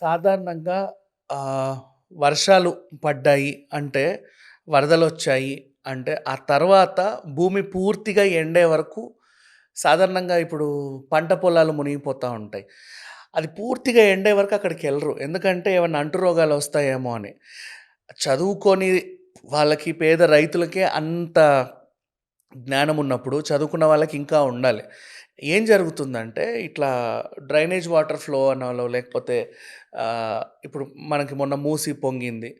సాధారణంగా వర్షాలు పడ్డాయి అంటే, వరదలు వచ్చాయి అంటే, ఆ తర్వాత భూమి పూర్తిగా ఎండే వరకు సాధారణంగా ఇప్పుడు పంట పొలాలు మునిగిపోతూ ఉంటాయి. అది పూర్తిగా ఎండే వరకు అక్కడికెళ్ళరు. ఎందుకంటే ఏమైనా అంటు రోగాలు వస్తాయేమో అని. చదువుకొని వాళ్ళకి పేద రైతులకే అంత జ్ఞానం ఉన్నప్పుడు, చదువుకున్న వాళ్ళకి ఇంకా ఉండాలి. ఏం జరుగుతుందంటే, ఇట్లా డ్రైనేజ్ వాటర్ ఫ్లో అనాలో లేకపోతే ఇప్పుడు మనకి మొన్న మూసి పొంగింది.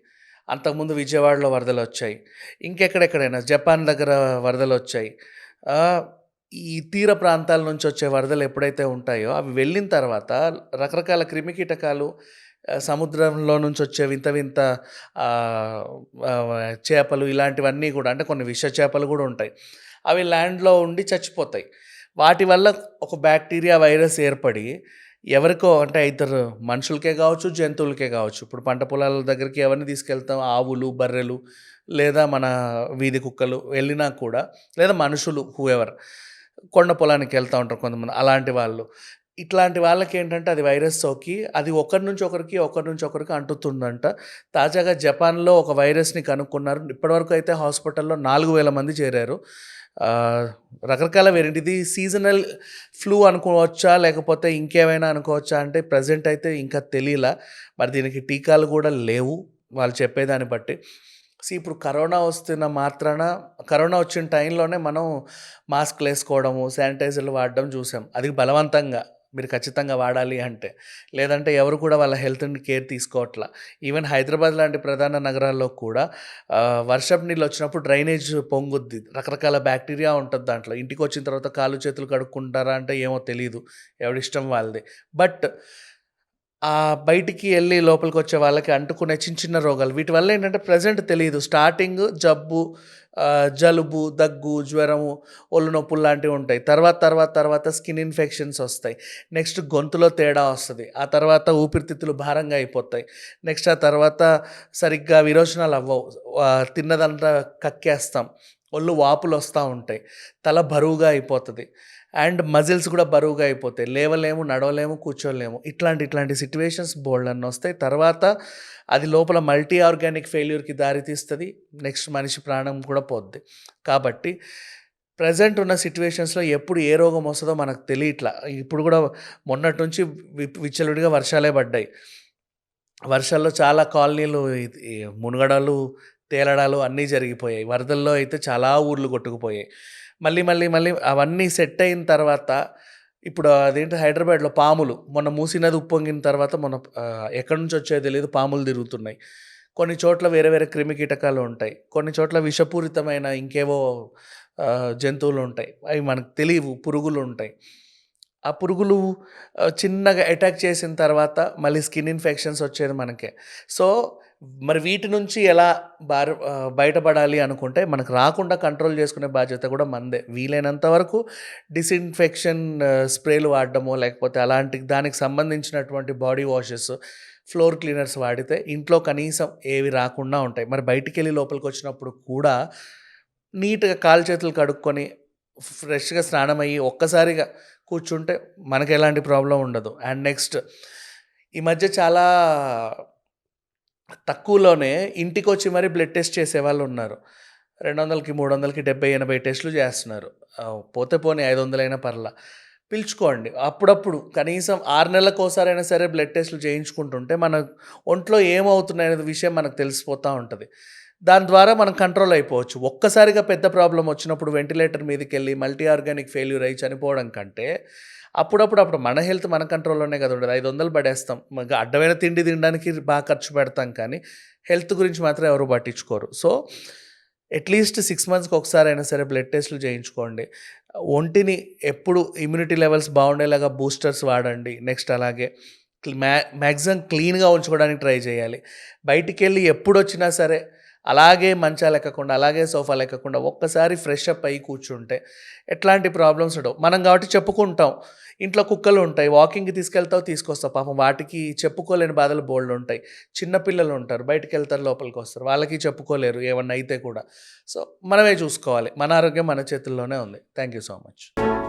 అంతకుముందు విజయవాడలో వరదలు వచ్చాయి ఇంకెక్కడెక్కడైనా జపాన్ దగ్గర వరదలు వచ్చాయి ఈ తీర ప్రాంతాల నుంచి వచ్చే వరదలు ఎప్పుడైతే ఉంటాయో, అవి వెళ్ళిన తర్వాత రకరకాల క్రిమికీటకాలు సముద్రంలో నుంచి వచ్చే వింత వింత చేపలు ఇలాంటివన్నీ కూడా అంటే కొన్ని విష చేపలు కూడా ఉంటాయి. అవి ల్యాండ్‌లో ఉండి చచ్చిపోతాయి. వాటి వల్ల ఒక బ్యాక్టీరియా, వైరస్ ఏర్పడి ఎవరికో అంటే ఇద్దరు మనుషులకే కావచ్చు జంతువులకే కావచ్చు ఇప్పుడు పంట పొలాల దగ్గరికి ఎవరిని తీసుకెళ్తాం? ఆవులు, బర్రెలు లేదా మన వీధి కుక్కలు వెళ్ళినా కూడా లేదా మనుషులు హూఎవర్ కొండ పొలానికి వెళ్తూ ఉంటారు కొంతమంది. అలాంటి వాళ్ళు. ఇట్లాంటి వాళ్ళకి ఏంటంటే అది వైరస్ సోకి అది ఒకరి నుంచి ఒకరికి, ఒకరి నుంచి ఒకరికి అంటుతుందంట. తాజాగా జపాన్‌లో ఒక వైరస్‌ని కనుక్కున్నారు. ఇప్పటివరకు అయితే హాస్పిటల్‌లో 4000 మంది చేరారు. రకరకాల వేరియంట్ ఇది సీజనల్ ఫ్లూ అనుకోవచ్చా? లేకపోతే ఇంకేమైనా అనుకోవచ్చా? అంటే ప్రెజెంట్ అయితే ఇంకా తెలియలా మరి దీనికి టీకాలు కూడా లేవు. వాళ్ళు చెప్పేదాన్ని బట్టి. సీ ఇప్పుడు కరోనా వస్తున్న మాత్రాన కరోనా వచ్చిన టైంలోనే మనం మాస్క్లు వేసుకోవడము శానిటైజర్‌లు వాడడం చూసాం. అది బలవంతంగా. మీరు ఖచ్చితంగా వాడాలి అంటే. లేదంటే ఎవరు కూడా వాళ్ళ హెల్త్‌ని కేర్ తీసుకోవట్ల. ఈవెన్ హైదరాబాద్ లాంటి ప్రధాన నగరాల్లో కూడా వర్షపు నీళ్ళు వచ్చినప్పుడు డ్రైనేజ్ పొంగుద్ది. రకరకాల బ్యాక్టీరియా ఉంటుంది దాంట్లో. ఇంటికి వచ్చిన తర్వాత కాళ్ళు, చేతులు కడుక్కుంటారా అంటే ఏమో తెలియదు ఎవడిష్టం వాళ్ళది. బట్ ఆ బయటికి లోపలికి వచ్చే వాళ్ళకి అంటుకునే చిన్న చిన్న రోగాలు. వీటి వల్ల ఏంటంటే ప్రెజెంట్ తెలియదు స్టార్టింగ్ జబ్బు, జలుబు, దగ్గు, జ్వరము, ఒళ్ళు నొప్పులు లాంటివి ఉంటాయి. తర్వాత తర్వాత తర్వాత స్కిన్ ఇన్ఫెక్షన్స్ వస్తాయి నెక్స్ట్ గొంతులో తేడా వస్తుంది ఆ తర్వాత ఊపిరితిత్తులు భారంగా అయిపోతాయి. నెక్స్ట్ ఆ తర్వాత సరిగ్గా విరోచనాలు అవ్వవు. తిన్నదంతా కక్కేస్తాం. ఒళ్ళు వాపులు వస్తూ ఉంటాయి. తల బరువుగా అయిపోతుంది అండ్ మజిల్స్ కూడా బరువుగా అయిపోతాయి. లేవలేము, నడవలేము, కూర్చోలేము. ఇట్లాంటి ఇట్లాంటి సిట్యుయేషన్స్ బోలెడన్నొస్తాయి. తర్వాత అది లోపల మల్టీ ఆర్గానిక్ ఫెయిల్యూర్‌కి దారితీస్తుంది నెక్స్ట్ మనిషి ప్రాణం కూడా పోద్ది. కాబట్టి ప్రజెంట్ ఉన్న సిట్యుయేషన్స్‌లో ఎప్పుడు ఏ రోగం వస్తుందో మనకు తెలియట్ల. ఇప్పుడు కూడా మొన్నటి నుంచి వి వర్షాలే పడ్డాయి. వర్షాల్లో చాలా కాలనీలు మునుగడలు తేలడాలు అన్నీ జరిగిపోయాయి. వరదల్లో అయితే చాలా ఊర్లు కొట్టుకుపోయాయి. మళ్ళీ మళ్ళీ మళ్ళీ అవన్నీ సెట్ అయిన తర్వాత ఇప్పుడు అదేంటి హైదరాబాద్‌లో పాములు మొన్న మూసినది ఉప్పొంగిన తర్వాత మొన్న ఎక్కడి నుంచి వచ్చాయో తెలియదు పాములు తిరుగుతున్నాయి. కొన్ని చోట్ల వేరే వేరే క్రిమికీటకాలు ఉంటాయి. కొన్ని చోట్ల విషపూరితమైన ఇంకేవో జంతువులు ఉంటాయి అవి మనకు తెలియవు పురుగులు ఉంటాయి ఆ పురుగులు చిన్నగా అటాక్ చేసిన తర్వాత మళ్ళీ స్కిన్ ఇన్ఫెక్షన్స్ వచ్చేది మనకే. సో, మరి వీటి నుంచి ఎలా బార్ బయటపడాలి అనుకుంటే మనకు రాకుండా కంట్రోల్ చేసుకునే బాధ్యత కూడా మనదే. వీలైనంత వరకు డిసిన్ఫెక్షన్ స్ప్రేలు వాడడమో లేకపోతే అలాంటి దానికి సంబంధించినటువంటి బాడీ వాషెస్, ఫ్లోర్ క్లీనర్స్ వాడితే ఇంట్లో కనీసం ఏవి రాకుండా ఉంటాయి. మరి బయటికెళ్ళి లోపలికొచ్చినప్పుడు కూడా నీట్‌గా కాలు చేతులు కడుక్కొని ఫ్రెష్‌గా స్నానమయ్యి ఒక్కసారిగా కూర్చుంటే మనకెలాంటి ప్రాబ్లం ఉండదు. అండ్ నెక్స్ట్ ఈ మధ్య చాలా తక్కువలోనే ఇంటికొచ్చి మరి బ్లడ్ టెస్ట్ చేసేవాళ్ళు ఉన్నారు రెండు వందలకి మూడు వందలకి డెబ్బై ఎనభై టెస్టులు చేస్తున్నారు. పోతే పోనీ ఐదు వందలైనా పర్లా. పిలుచుకోండి. అప్పుడప్పుడు కనీసం 6 నెలలకోసారైనా సరే బ్లడ్ టెస్టులు చేయించుకుంటుంటే మన ఒంట్లో ఏమవుతున్నాయనే విషయం మనకు తెలిసిపోతూ ఉంటుంది దాని ద్వారా మనం కంట్రోల్ అయిపోవచ్చు. ఒక్కసారిగా పెద్ద ప్రాబ్లమ్ వచ్చినప్పుడు వెంటిలేటర్ మీదకెళ్ళి మల్టీ ఆర్గానిక్ ఫెయిల్యూర్ అయ్యి చనిపోవడం కంటే అప్పుడప్పుడు అప్పుడు మన హెల్త్ మన కంట్రోల్‌లోనే కదా ఉండదు ఐదు వందలు పడేస్తాం. అడ్డమైన తిండి తినడానికి బాగా ఖర్చు పెడతాం కానీ హెల్త్ గురించి మాత్రం ఎవరు పట్టించుకోరు. సో, అట్‌లీస్ట్ సిక్స్ మంత్స్‌కి ఒకసారి అయినా సరే బ్లడ్ టెస్టులు చేయించుకోండి. ఒంటిని ఎప్పుడు ఇమ్యూనిటీ లెవెల్స్ బాగుండేలాగా బూస్టర్స్ వాడండి. నెక్స్ట్ అలాగే మ్యా మ్యాక్సిమం క్లీన్‌గా ఉంచుకోవడానికి ట్రై చేయాలి. బయటికెళ్ళి ఎప్పుడొచ్చినా సరే అలాగే మంచాలు ఎక్కకుండా అలాగే సోఫాలెక్కకుండా ఒక్కసారి ఫ్రెష్ అప్ అయ్యి కూర్చుంటే ఎట్లాంటి ప్రాబ్లమ్స్ ఉండవు. మనం కాబట్టి చెప్పుకుంటాం. ఇంట్లో కుక్కలు ఉంటాయి వాకింగ్‌కి తీసుకెళ్తావు, తీసుకొస్తావు. పాపం వాటికి చెప్పుకోలేని బాధలు బోల్డ్ బోలెడుంటాయి. చిన్న వెళ్తారు లోపలికి వస్తారు వాళ్ళకి చెప్పుకోలేరు ఏమన్నా అయితే కూడా. సో, మనమే చూసుకోవాలి. మన ఆరోగ్యం మన చేతుల్లోనే ఉంది. Thank you so much.